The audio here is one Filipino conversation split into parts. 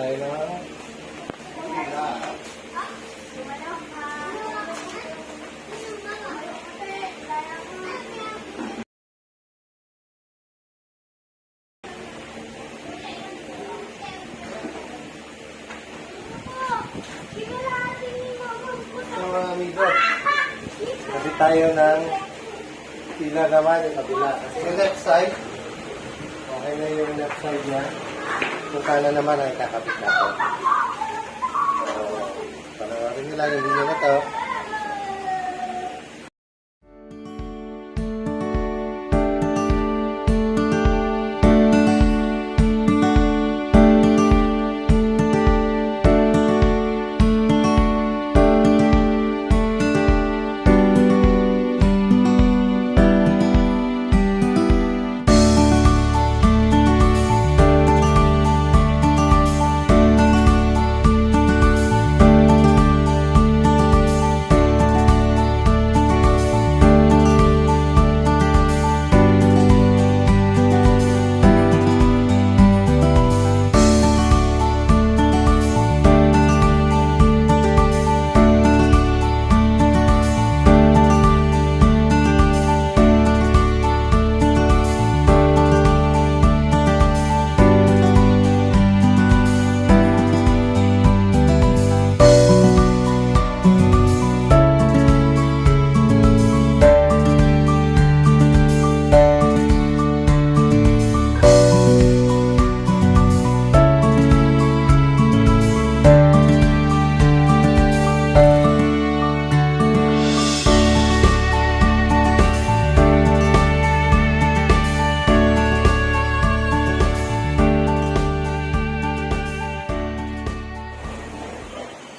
tayo na. Kasi tayo ng pila naman yung kabila. Kasi left side, okay na yung left side niya. Yung kanan naman ay kakabit natin. So, panoorin yung video na to.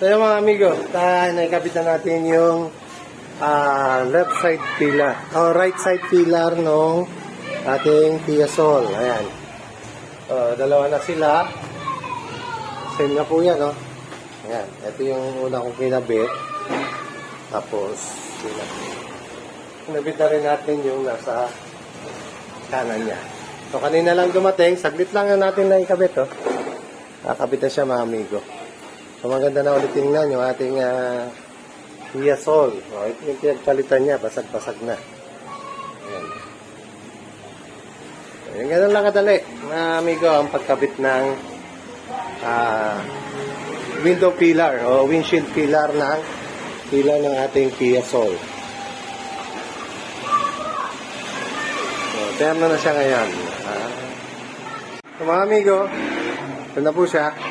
So yung mga amigo, tayo naikabit na natin yung ah, left side pillar, o right side pillar nung ating Kia Soul. Ayan. So, dalawa na sila. Same na po yan, no? Ayan. Ito yung una kong kinabit. Tapos, sila. Kinabit na rin natin yung nasa kanan niya. So, kanina lang dumating. Saglit lang na natin na ikabit, oh. Nakakabit na siya, mga amigo. So maganda na ulit tingnan yung ating uh, Kia Soul. O, ito yung pinagpalitan niya, basag-basag na. Ayan. Ayan, ganun lang kadali. Mga amigo, ang pagkabit ng ah, window pillar o windshield pillar ng pillar ng ating Kia Soul. So, terno na siya ngayon. Ah. So, mga amigo, ito na po siya.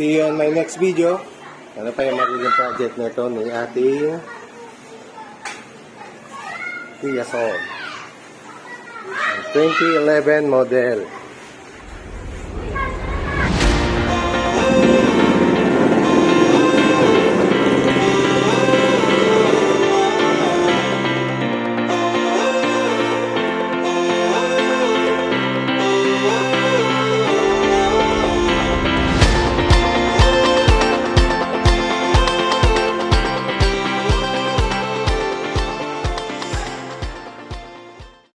See you on my next video. Ano pa yung magiging project na ito ni ating Kia Soul. 2011 model.